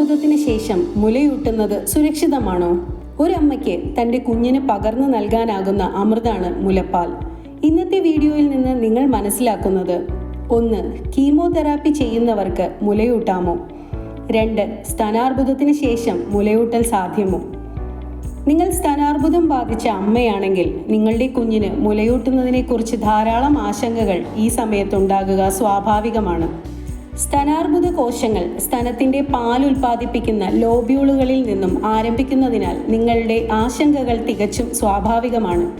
സ്ഥാനാർബുദത്തിന് ശേഷം മുലയൂട്ടുന്നത് സുരക്ഷിതമാണോ? ഒരമ്മയ്ക്ക് തന്റെ കുഞ്ഞിന് പകർന്നു നൽകാനാകുന്ന അമൃതാണ് മുലപ്പാൽ. ഇന്നത്തെ വീഡിയോയിൽ നിന്ന് നിങ്ങൾ മനസ്സിലാക്കുന്നത് ഒന്ന് കീമോതെറാപ്പി ചെയ്യുന്നവർക്ക് മുലയൂട്ടാമോ? രണ്ട് സ്തനാർബുദത്തിന് ശേഷം മുലയൂട്ടൽ സാധ്യമോ? നിങ്ങൾ സ്തനാർബുദം ബാധിച്ച അമ്മയാണെങ്കിൽ നിങ്ങളുടെ കുഞ്ഞിന് മുലയൂട്ടുന്നതിനെക്കുറിച്ച് ധാരാളം ആശങ്കകൾ ഈ സമയത്തുണ്ടാകുക സ്വാഭാവികമാണ്. സ്തനാർബുദ കോശങ്ങൾ സ്തനത്തിന്റെ പാൽ ഉൽപ്പാദിപ്പിക്കുന്ന ലോബ്യൂളുകളിൽ നിന്നും ആരംഭിക്കുന്നതിനാൽ നിങ്ങളുടെ ആശങ്കകൾ തികച്ചും സ്വാഭാവികമാണ്.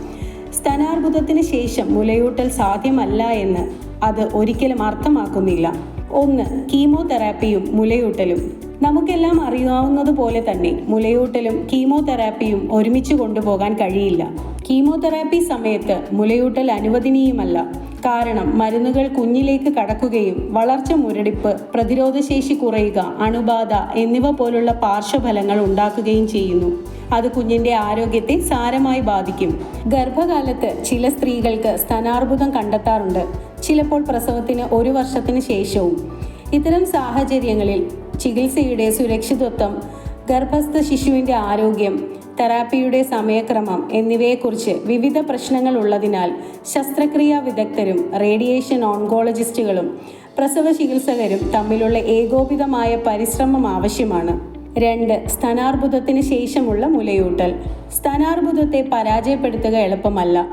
സ്തനാർബുദത്തിന് ശേഷം മുലയൂട്ടൽ സാധ്യമല്ല എന്ന് അത് ഒരിക്കലും അർത്ഥമാക്കുന്നില്ല. ഒന്ന് കീമോതെറാപ്പിയും മുലയൂട്ടലും. നമുക്കെല്ലാം അറിയാവുന്നതുപോലെ തന്നെ മുലയൂട്ടലും കീമോതെറാപ്പിയും ഒരുമിച്ച് കൊണ്ടുപോകാൻ കഴിയില്ല. കീമോതെറാപ്പി സമയത്ത് മുലയൂട്ടൽ അനുവദനീയമല്ല. കാരണം മരുന്നുകൾ കുഞ്ഞിലേക്ക് കടക്കുകയും വളർച്ച മുരടിപ്പ് പ്രതിരോധശേഷി കുറയുക അണുബാധ എന്നിവ പോലുള്ള പാർശ്വഫലങ്ങൾ ഉണ്ടാക്കുകയും ചെയ്യുന്നു. അത് കുഞ്ഞിന്റെ ആരോഗ്യത്തെ സാരമായി ബാധിക്കും. ഗർഭകാലത്ത് ചില സ്ത്രീകൾക്ക് സ്തനാർബുദം കണ്ടെത്താറുണ്ട്. ചിലപ്പോൾ പ്രസവത്തിന് ഒരു വർഷത്തിന് ശേഷവും. ഇത്തരം സാഹചര്യങ്ങളിൽ ചികിത്സയുടെ സുരക്ഷിതത്വം ഗർഭസ്ഥ ശിശുവിന്റെ ആരോഗ്യം തെറാപ്പിയുടെ സമയക്രമം എന്നിവയെക്കുറിച്ച് വിവിധ പ്രശ്നങ്ങൾ ഉള്ളതിനാൽ ശസ്ത്രക്രിയാ വിദഗ്ധരും റേഡിയേഷൻ ഓൺകോളജിസ്റ്റുകളും പ്രസവ ചികിത്സകരും തമ്മിലുള്ള ഏകോപിതമായ പരിശ്രമം ആവശ്യമാണ്. രണ്ട് സ്തനാർബുദത്തിന് ശേഷമുള്ള മുലയൂട്ടൽ. സ്തനാർബുദത്തെ പരാജയപ്പെടുത്തുക എളുപ്പമല്ല.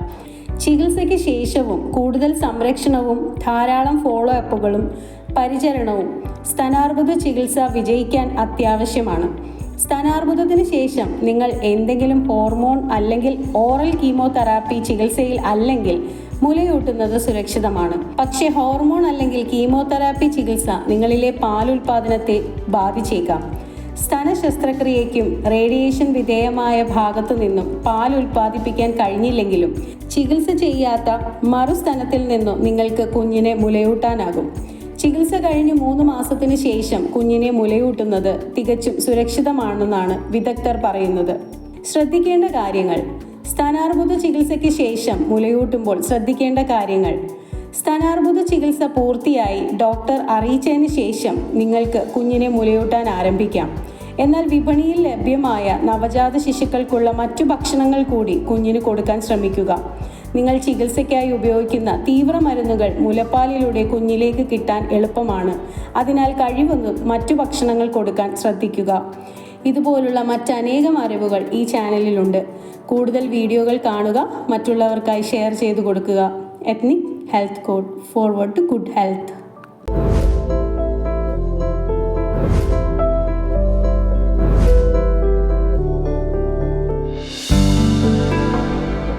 ചികിത്സയ്ക്ക് ശേഷവും കൂടുതൽ സംരക്ഷണവും ധാരാളം ഫോളോ അപ്പുകളും പരിചരണവും സ്തനാർബുദ ചികിത്സ വിജയിക്കാൻ അത്യാവശ്യമാണ്. സ്തനാർബുദത്തിന് ശേഷം നിങ്ങൾ എന്തെങ്കിലും ഹോർമോൺ അല്ലെങ്കിൽ ഓറൽ കീമോതെറാപ്പി ചികിത്സയിൽ അല്ലെങ്കിൽ മുലയൂട്ടുന്നത് സുരക്ഷിതമാണ്. പക്ഷേ ഹോർമോൺ അല്ലെങ്കിൽ കീമോതെറാപ്പി ചികിത്സ നിങ്ങളിലെ പാലുൽപാദനത്തെ ബാധിച്ചേക്കാം. സ്തന ശസ്ത്രക്രിയയ്ക്കും റേഡിയേഷൻ വിധേയമായ ഭാഗത്തു നിന്നും പാൽ ഉൽപ്പാദിപ്പിക്കാൻ കഴിഞ്ഞില്ലെങ്കിലും ചികിത്സ ചെയ്യാത്ത മറുസ്തനത്തിൽ നിന്നും നിങ്ങൾക്ക് കുഞ്ഞിനെ മുലയൂട്ടാനാകും. ചികിത്സ കഴിഞ്ഞ് മൂന്ന് മാസത്തിന് ശേഷം കുഞ്ഞിനെ മുലയൂട്ടുന്നത് തികച്ചും സുരക്ഷിതമാണെന്നാണ് വിദഗ്ധർ പറയുന്നത്. ശ്രദ്ധിക്കേണ്ട കാര്യങ്ങൾ. സ്ഥാനാർബുദ ചികിത്സയ്ക്ക് ശേഷം മുലയൂട്ടുമ്പോൾ ശ്രദ്ധിക്കേണ്ട കാര്യങ്ങൾ. സ്ഥാനാർബുദ ചികിത്സ പൂർത്തിയായി ഡോക്ടർ അറിയിച്ചതിന് ശേഷം നിങ്ങൾക്ക് കുഞ്ഞിനെ മുലയൂട്ടാൻ ആരംഭിക്കാം. എന്നാൽ വിപണിയിൽ ലഭ്യമായ നവജാത ശിശുക്കൾക്കുള്ള മറ്റു ഭക്ഷണങ്ങൾ കൂടി കുഞ്ഞിന് കൊടുക്കാൻ ശ്രമിക്കുക. നിങ്ങൾ ചികിത്സയ്ക്കായി ഉപയോഗിക്കുന്ന തീവ്ര മരുന്നുകൾ മുലപ്പാലിലൂടെ കുഞ്ഞിലേക്ക് കിട്ടാൻ എളുപ്പമാണ്. അതിനാൽ കഴിവൊന്നും മറ്റു ഭക്ഷണങ്ങൾ കൊടുക്കാൻ ശ്രദ്ധിക്കുക. ഇതുപോലുള്ള മറ്റനേകം അറിവുകൾ ഈ ചാനലിലുണ്ട്. കൂടുതൽ വീഡിയോകൾ കാണുക മറ്റുള്ളവർക്കായി ഷെയർ ചെയ്തു കൊടുക്കുക. Ethnic health code forward to good health